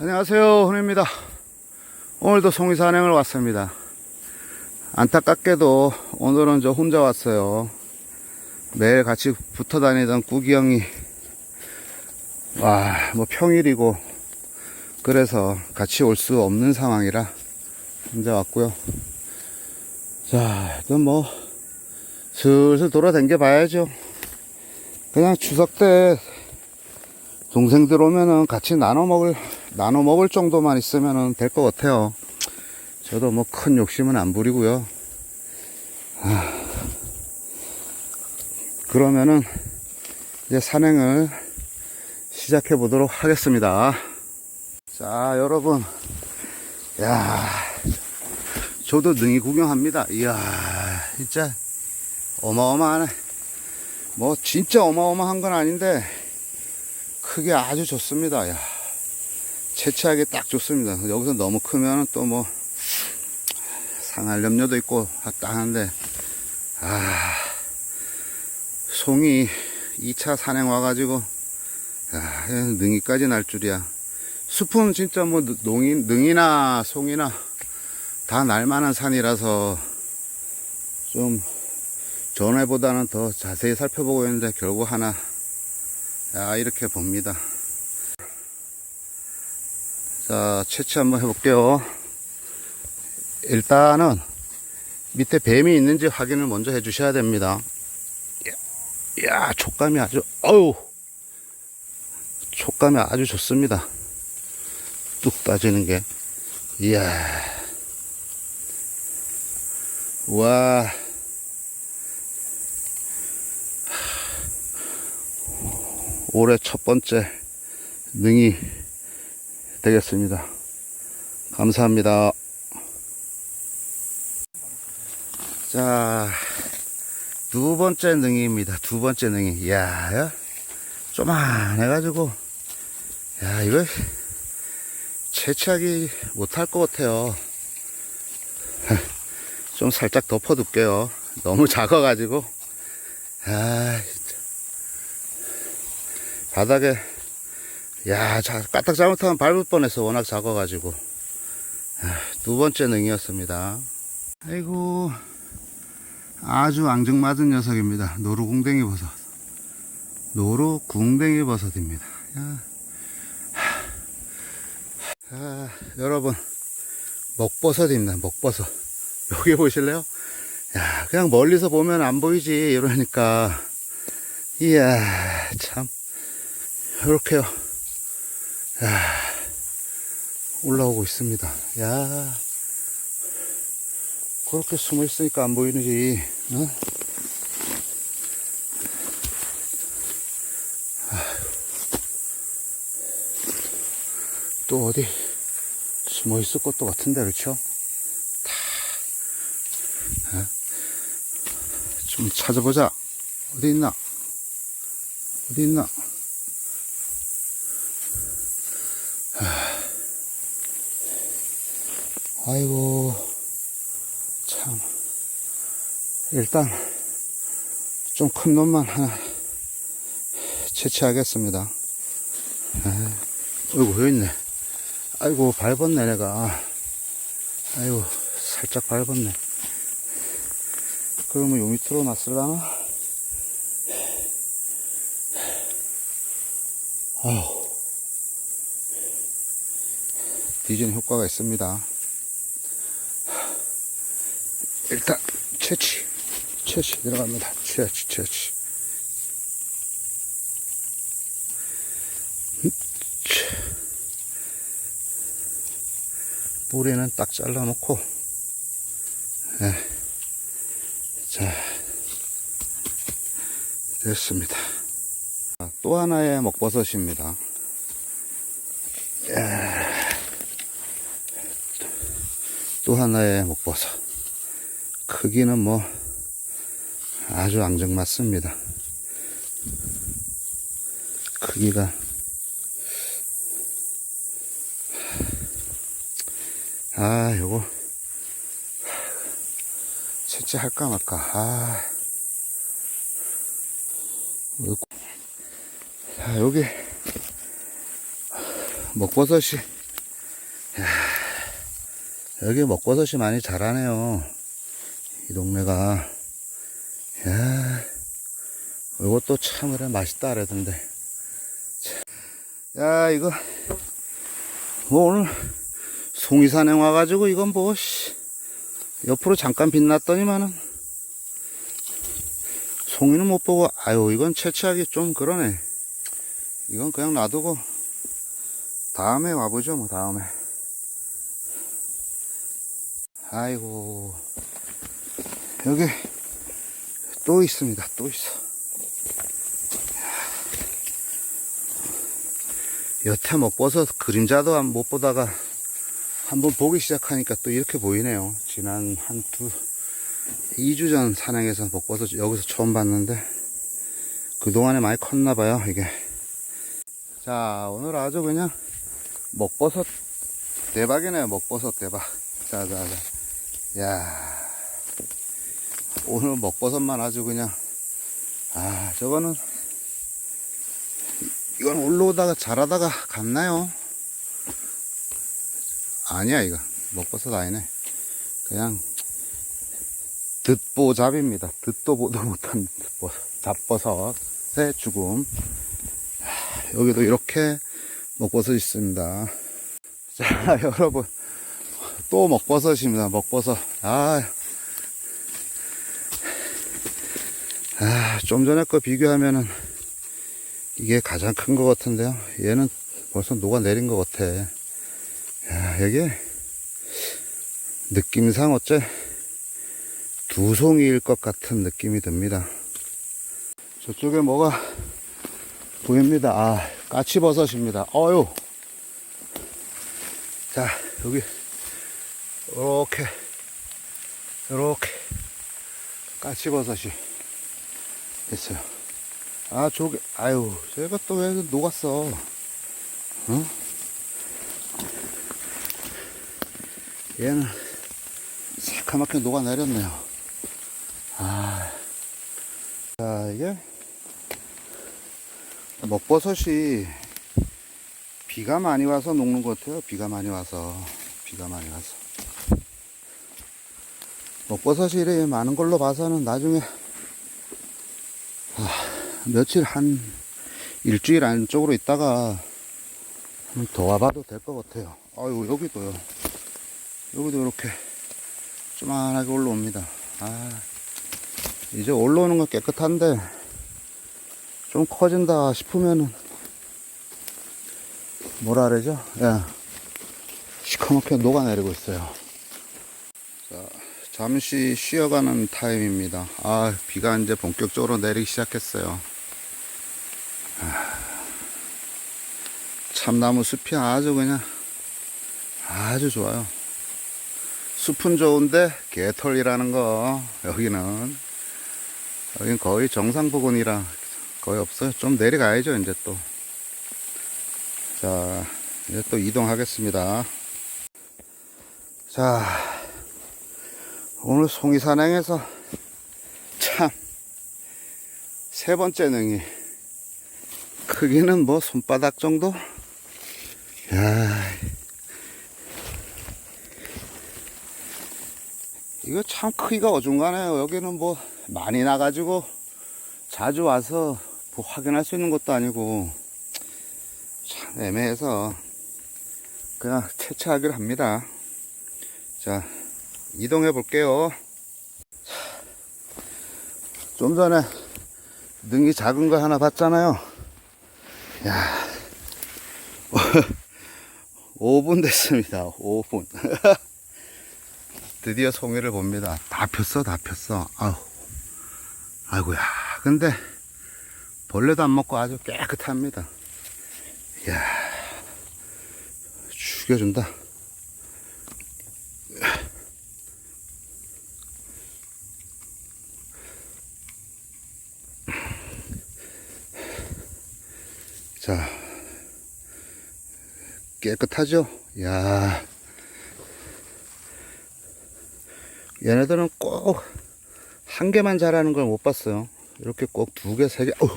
안녕하세요 훈입니다. 오늘도 송이산행을 왔습니다. 안타깝게도 오늘은 저 혼자 왔어요. 매일 같이 붙어 다니던 꾸기 형이 와 뭐 평일이고 그래서 같이 올 수 없는 상황이라 혼자 왔고요. 자 일단 뭐 슬슬 돌아다녀 봐야죠. 그냥 추석 때 동생들 오면은 같이 나눠 먹을 나눠 먹을 정도만 있으면은 될것 같아요. 저도 뭐 큰 욕심은 안 부리고요. 아, 그러면은 이제 산행을 시작해 보도록 하겠습니다. 자, 여러분, 야, 저도 능이 구경합니다. 이야, 진짜 어마어마하네. 뭐 진짜 어마어마한 건 아닌데 크기 아주 좋습니다. 야. 채취하기 딱 좋습니다. 여기서 너무 크면 또 뭐 상할 염려도 있고 딱 하는데 아 송이 2차 산행 와가지고 야, 능이까지 날 줄이야. 숲은 진짜 뭐 농이, 능이나 송이나 다 날만한 산이라서 좀 전에보다는 더 자세히 살펴보고 있는데 결국 하나 야 이렇게 봅니다. 자, 채취 한번 해볼게요. 일단은 밑에 뱀이 있는지 확인을 먼저 해주셔야 됩니다. 야, 야, 촉감이 아주, 어우, 촉감이 아주 좋습니다. 뚝 따지는 게. 이야. 와. 올해 첫 번째 능이 되겠습니다. 감사합니다. 자, 두 번째 능이입니다. 두 번째 능이. 이야, 야, 쪼만해가지고, 야, 이거 채취하기 못할 것 같아요. 좀 살짝 덮어둘게요. 너무 작아가지고. 아, 진짜. 바닥에 야, 자, 까딱 잘못하면 밟을 뻔해서 워낙 작아가지고. 아, 두 번째 능이었습니다. 아이고, 아주 앙증맞은 녀석입니다. 노루궁뎅이 버섯. 노루궁뎅이 버섯입니다. 야. 아, 여러분, 먹버섯입니다. 먹버섯. 여기 보실래요? 야, 그냥 멀리서 보면 안 보이지. 이러니까. 이야, 참. 이렇게요. 야, 올라오고 있습니다. 야, 그렇게 숨어 있으니까 안 보이는지, 어? 또 어디 숨어 있을 것도 같은데, 그렇죠? 다, 어? 좀 찾아보자. 어디 있나? 어디 있나? 아이고, 참. 일단, 좀 큰 놈만 하나 채취하겠습니다. 아, 어이구, 여기 있네. 아이고, 밟았네, 내가. 아이고, 살짝 밟았네. 그러면 요 밑으로 놨을라나? 아우. 디전 효과가 있습니다. 일단 채취 채취 들어갑니다. 채취 채취. 뿌리는 딱 잘라 놓고 네. 자 됐습니다. 아, 또 하나의 먹버섯입니다. 또 하나의 먹버섯 크기는 뭐 아주 앙증맞습니다. 크기가 아 요거 채취할까 말까 아 자, 여기 먹버섯이 여기 먹버섯이 많이 자라네요. 이 동네가. 야, 이것도 참 그래 맛있다 그러던데. 참. 야, 이거 뭐 오늘 송이산행 와가지고 이건 뭐 씨, 옆으로 잠깐 빛났더니만은 송이는 못 보고 아유 이건 채취하기 좀 그러네. 이건 그냥 놔두고 다음에 와보죠 뭐 다음에. 아이고 여기 또 있습니다. 또 있어. 여태 먹버섯 그림자도 안- 못 보다가 한번 보기 시작하니까 또 이렇게 보이네요. 지난 한 두 2주 전 산행에서 먹버섯 여기서 처음 봤는데 그동안에 많이 컸나봐요 이게. 자 오늘 아주 그냥 먹버섯 대박이네요 먹버섯 대박. 자 자 자. 야 오늘 먹버섯만 아주 그냥 아 저거는 이건 올라오다가 자라다가 갔나요? 아니야 이거 먹버섯 아니네 그냥 듣보잡입니다 듣도 보도 못한 잡버섯의 죽음 아, 여기도 이렇게 먹버섯 있습니다 자 여러분 또 먹버섯입니다. 먹버섯. 아, 아, 좀 전에 거 비교하면은 이게 가장 큰 것 같은데요. 얘는 벌써 녹아내린 것 같아. 야, 여기 느낌상 어째 두 송이일 것 같은 느낌이 듭니다. 저쪽에 뭐가 보입니다. 아, 까치버섯입니다. 어유. 자, 여기 이렇게 이렇게 까치버섯이 있어요. 아 저게 아유 제가 또 왜 녹았어? 어? 얘는 새카맣게 녹아내렸네요. 아, 자 이게 먹버섯이 비가 많이 와서 녹는 것 같아요. 비가 많이 와서 비가 많이 와서. 먹버섯이 이렇게 많은 걸로 봐서는 나중에 아, 며칠 한 일주일 안쪽으로 있다가 더 와봐도 될 것 같아요. 아유 여기도요. 여기도 이렇게 조만하게 올라옵니다. 아 이제 올라오는 건 깨끗한데 좀 커진다 싶으면은 뭐라 그러죠? 예. 시커멓게 녹아내리고 있어요. 자, 잠시 쉬어가는 타임입니다. 아, 비가 이제 본격적으로 내리기 시작했어요. 아, 참나무 숲이 아주 그냥 아주 좋아요. 숲은 좋은데 개털이라는 거 여기는 여긴 거의 정상 부근이라 거의 없어요. 좀 내려가야죠 이제 또. 자, 이제 또 이동하겠습니다. 자, 오늘 송이산행에서 참 세 번째 능이 크기는 뭐 손바닥 정도? 야, 이거 참 크기가 어중간해요. 여기는 뭐 많이 나가지고 자주 와서 뭐 확인할 수 있는 것도 아니고 참 애매해서 그냥 채취하기로 합니다. 자, 이동해 볼게요. 좀 전에 능이 작은 거 하나 봤잖아요. 야, 5분 됐습니다. 5분. 드디어 송이를 봅니다. 다 폈어, 다 폈어. 아우, 아이고야. 근데 벌레도 안 먹고 아주 깨끗합니다. 이야, 죽여준다. 자, 깨끗하죠? 야 얘네들은 꼭 한 개만 자라는 걸 못 봤어요. 이렇게 꼭 두 개, 세 개, 어우,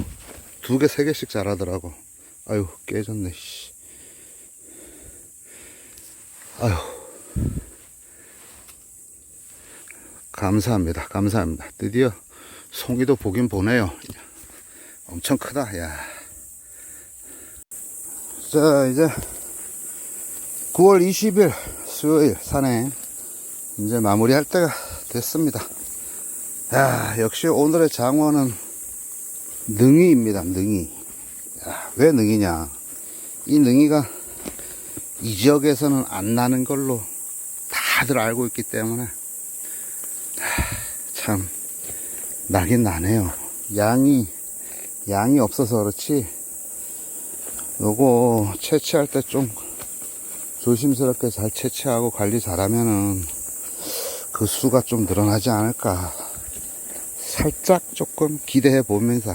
두 개, 세 개씩 자라더라고. 아유, 깨졌네, 씨. 아휴. 감사합니다. 감사합니다. 드디어 송이도 보긴 보네요. 엄청 크다, 야. 자, 이제 9월 20일 수요일 산행 이제 마무리할 때가 됐습니다. 야, 역시 오늘의 장원은 능이입니다, 능이. 야, 왜 능이냐? 이 능이가 이 지역에서는 안 나는 걸로 다들 알고 있기 때문에 하, 참 나긴 나네요. 양이 양이 없어서 그렇지. 요거 채취할 때 좀 조심스럽게 잘 채취하고 관리 잘하면은 그 수가 좀 늘어나지 않을까. 살짝 조금 기대해 보면서